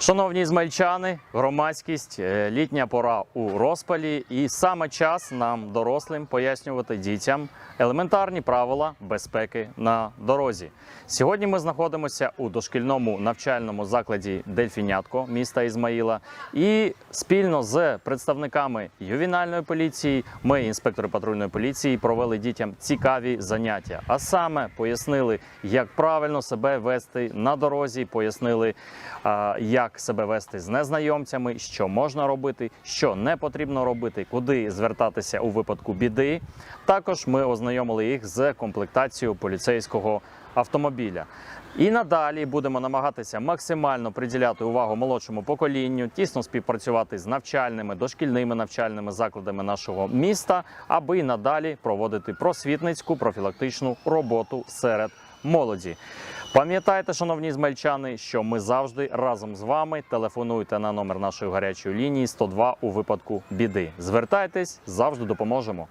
Шановні ізмельчани, громадськість, е, літня пора у розпалі, і саме час нам, дорослим, пояснювати дітям елементарні правила безпеки на дорозі. Сьогодні ми знаходимося у дошкільному навчальному закладі Дельфінятко міста Ізмаїла. І спільно з представниками ювінальної поліції, ми, інспектори патрульної поліції, провели дітям цікаві заняття. А саме пояснили, як правильно себе вести на дорозі, пояснили, а, як себе вести з незнайомцями, що можна робити, що не потрібно робити, куди звертатися у випадку біди. Також ми ознайомили їх з комплектацією поліцейського автомобіля. І надалі будемо намагатися максимально приділяти увагу молодшому поколінню, тісно співпрацювати з навчальними дошкільними навчальними закладами нашого міста, аби надалі проводити просвітницьку профілактичну роботу серед молоді. Пам'ятайте, шановні змельчани, що ми завжди разом з вами. Телефонуйте на номер нашої гарячої лінії 102 у випадку біди. Звертайтесь, завжди допоможемо.